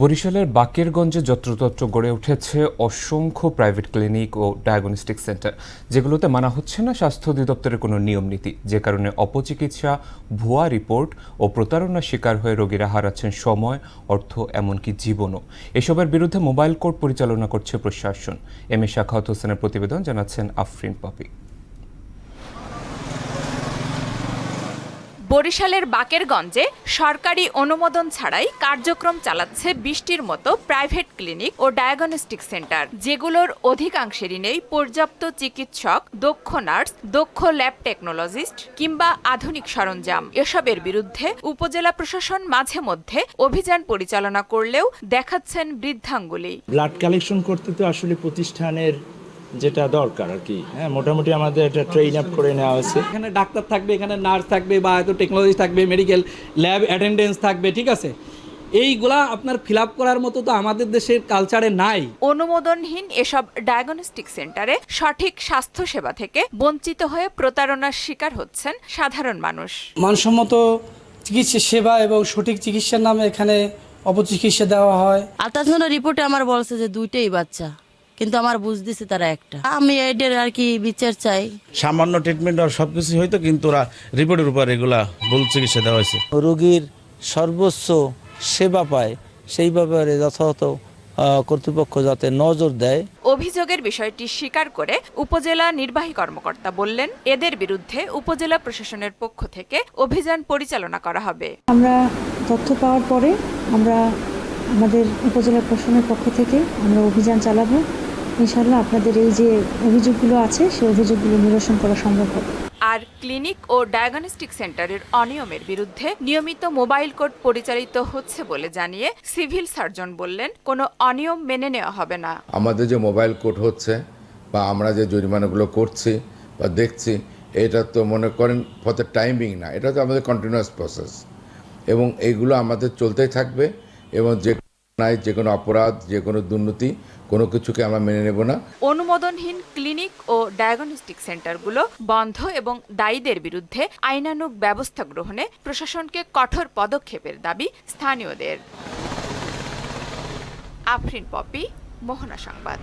বরিশালের বাকেরগঞ্জে যত্রতত্র গড়ে উঠেছে অসংখ্য প্রাইভেট ক্লিনিক ও ডায়াগনস্টিক সেন্টার, যেগুলোতে মানা হচ্ছে না স্বাস্থ্য অধিদপ্তরের কোনো নিয়ম নীতি। যে কারণে অপচিকিৎসা, ভুয়া রিপোর্ট ও প্রতারণার শিকার হয়ে রোগীরা হারাচ্ছেন সময়, অর্থ, এমনকি জীবনও। এসবের বিরুদ্ধে মোবাইল কোর্ট পরিচালনা করছে প্রশাসন। এম এ শাখাওয়াত হোসেনের প্রতিবেদন জানাচ্ছেন আফরিন পাপি। বরিশালের বাকেরগঞ্জে সরকারি অনুমোদন ছাড়াই কার্যক্রম চালাচ্ছে বৃষ্টির মতো প্রাইভেট ক্লিনিক ও ডায়াগনস্টিক সেন্টার, যেগুলোর অধিকাংশেরই নেই পর্যাপ্ত চিকিৎসক, দক্ষ নার্স, দক্ষ ল্যাব টেকনোলজিস্ট কিংবা আধুনিক সরঞ্জাম। এসবের বিরুদ্ধে উপজেলা প্রশাসন মাঝে মধ্যে অভিযান পরিচালনা করলেও দেখাচ্ছেন বৃদ্ধাঙ্গুলি। ব্লাড কালেকশন করতে তো আসলে প্রতিষ্ঠানের যেটা দরকার আর কি। হ্যাঁ মোটামুটি আমাদের এটা ট্রেন আপ করে নেওয়া হয়েছে। এখানে ডাক্তার থাকবে এখানে নার্স থাকবে বা হয়তো টেকনোলজি থাকবে মেডিকেল ল্যাব অ্যাটেন্ডেন্স থাকবে ঠিক আছে? এইগুলা আপনার ফিল আপ করার মতো তো আমাদের দেশের কালচারে নাই। অনুমোদনহীন এসব ডায়াগনস্টিক সেন্টারে সঠিক স্বাস্থ্যসেবা থেকে বঞ্চিত হয়ে প্রতারণার শিকার হচ্ছেন সাধারণ মানুষ। মানসম্মত চিকিৎসা সেবা এবং সঠিক চিকিৎসার নামে এখানে অপচিকিৎসা দেওয়া হয়। আলট্রাসাউন্ড রিপোর্টে আমার বলছে যে দুইটাই বাচ্চা। কিন্তু আমার বুঝতেছে তারা একটা। আমি এটার আর কি বিচার চাই। সামান্য ট্রিটমেন্ট আর সব কিছুই হয়তো কিন্তু ওরা রিপোর্টের উপর এগুলা ভুল চিকিৎসা দেওয়া হয়েছে। রোগীর সর্বোচ্চ সেবা পায় সেই ব্যাপারে যথাযথ কর্তৃপক্ষ যাতে নজর দেয়। অভিযোগের বিষয়টি স্বীকার করে উপজেলা নির্বাহী কর্মকর্তা বললেন এদের বিরুদ্ধে উপজেলা প্রশাসনের পক্ষ থেকে অভিযান পরিচালনা করা হবে। আমরা তথ্য পাওয়ার পরে আমরা আমাদের উপজেলা প্রশাসনের পক্ষ থেকে আমরা অভিযান চালাবো। ইনশাল্লাহ আপনাদের এই যে অভিযোগগুলো আছে সেই অভিযোগগুলো নিরসন করা সম্ভব হবে। আর ক্লিনিক ও ডায়াগনস্টিক সেন্টারের অনিয়মের বিরুদ্ধে নিয়মিত মোবাইল কোর্ট পরিচালিত হচ্ছে বলে জানিয়ে সিভিল সার্জন বললেন কোনো অনিয়ম মেনে নেওয়া হবে না। আমাদের যে মোবাইল কোড হচ্ছে বা আমরা যে জরিমানাগুলো করছি বা দেখছি এটা তো মনে করেন ফর দ্য টাইমিং না এটা তো আমাদের কন্টিনিউয়াস প্রসেস এবং এইগুলো আমাদের চলতেই থাকবে এবং যে নাই, যে কোনো অপরাধ, যে কোনো দুর্নীতি, কোনো কিছুকে আমরা মেনে নেব না। অনুমোদনহীন ক্লিনিক ও ডায়াগনস্টিক সেন্টারগুলো বন্ধ এবং দায়ীদের বিরুদ্ধে আইনানুগ ব্যবস্থা গ্রহণে প্রশাসনকে কঠোর পদক্ষেপের দাবি স্থানীয়দের। আফরিন পপি, মোহনা সংবাদ।